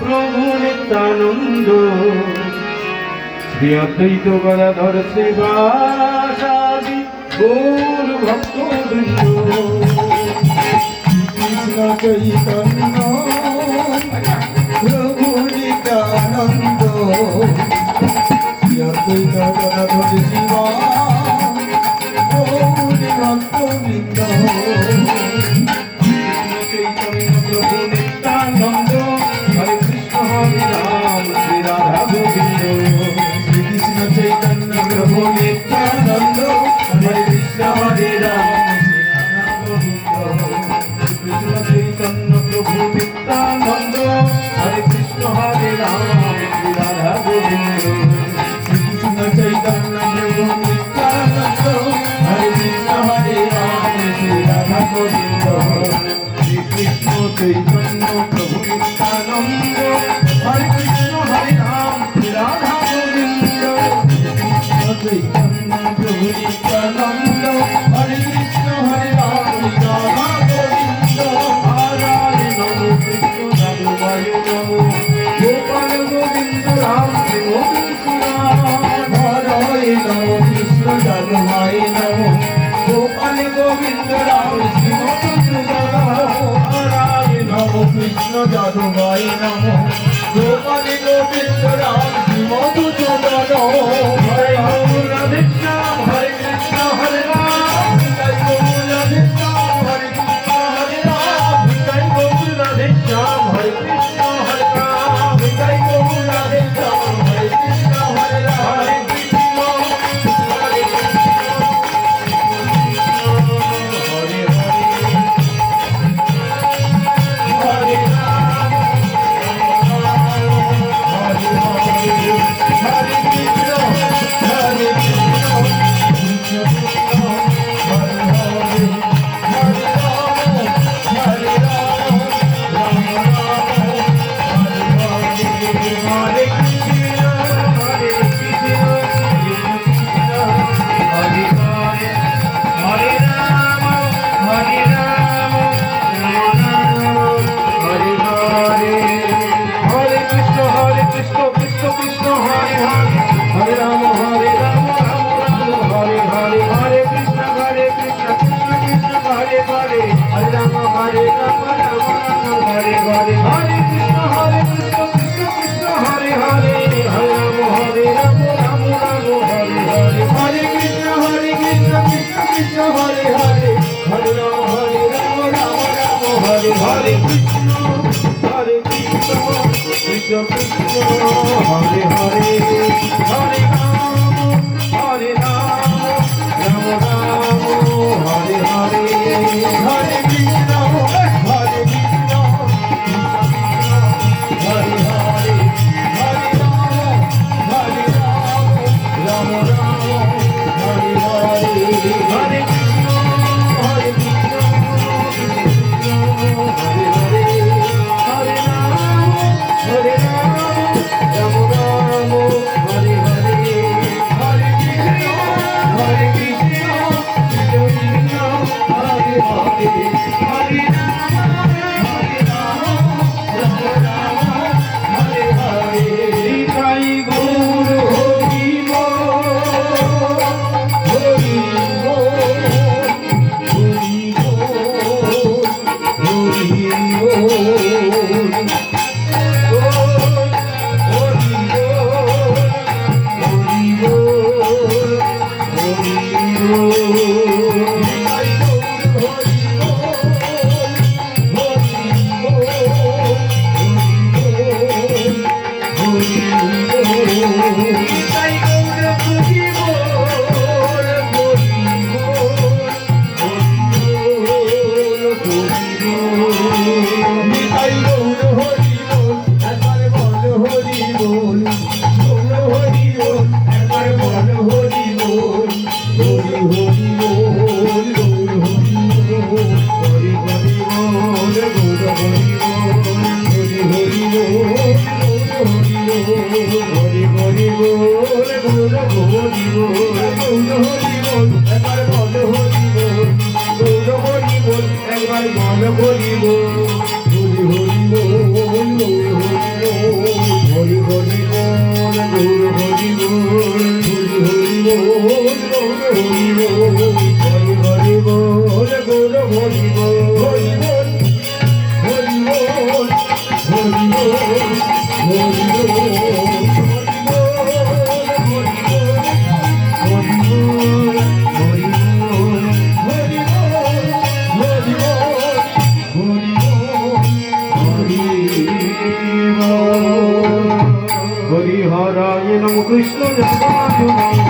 প্রভু নিত্যানন্দ। শ্রী অদ্বৈত গদাধর শ্রীবাসাদি গৌর ভক্ত কৃষ্ণ চৈতন্য, প্রভু নিত্যানন্দ। শ্রী অদ্বৈত গদাধর শিবা গৌর ভক্ত বৃন্দ রায় নম। গোপাল গোবিন্দ রায় শ্রীমকৃষ্ণ রায় Hare হরি হরি বল গৌর হরি বল গৌর হরি বল একবার বল হরি বল গৌর হরি বল একবার বল হরি বল হরি হরি বল গৌর হরি বল হরি হরি বল গৌর হরি বল হরি হরি বল গৌর হরি বল Krishna, just come to me.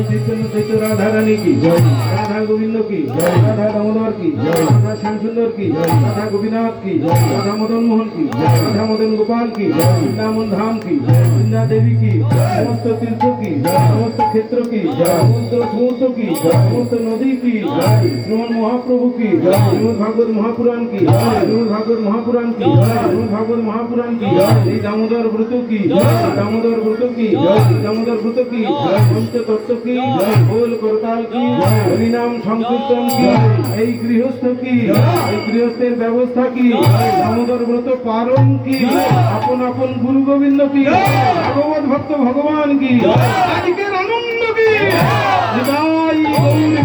জয় চৈতন্য চৈত্য রাধা রানী কি জয় রাধা গোবিন্দ কি জয় রাধা দামোদর কি জয় রাধা শ্যামসুন্দর কি জয় রাধা গোপীনাথ কি জয় রাধা মদন মোহন কি জয় রাধা মদন গোপাল কি জয় বৃন্দাবন ধাম কি জয় বৃন্দা দেবী কি সমস্ত তীর্থ কি জয় সমস্ত ক্ষেত্র কি জয় সমস্ত সমস্ত কি জয় সমস্ত নদী কি জয় শ্রীমন মহাপ্রভু কি জয় শ্রীমন ভাগবত মহাপুরাণ কি জয় শ্রীমন ভাগবত মহাপুরাণ কি জয় শ্রীমন ভাগবত মহাপুরাণ কি জয় শ্রী দামোদর ব্রত কি জয় দামোদর ব্রত কি জয় দামোদর ব্রত কি জয় পঞ্চতত্ত্ব কি কি ভুল করতাল কি হরিনাম সংকীর্তন কি এই গৃহস্থ কি এই গৃহস্থের ব্যবস্থা কি দামোদর ব্রত পারণ কি আপন আপন গুরু গোবিন্দ কি ভগবত ভক্ত ভগবান কি আজকের আনন্দ কি গোবিন্দ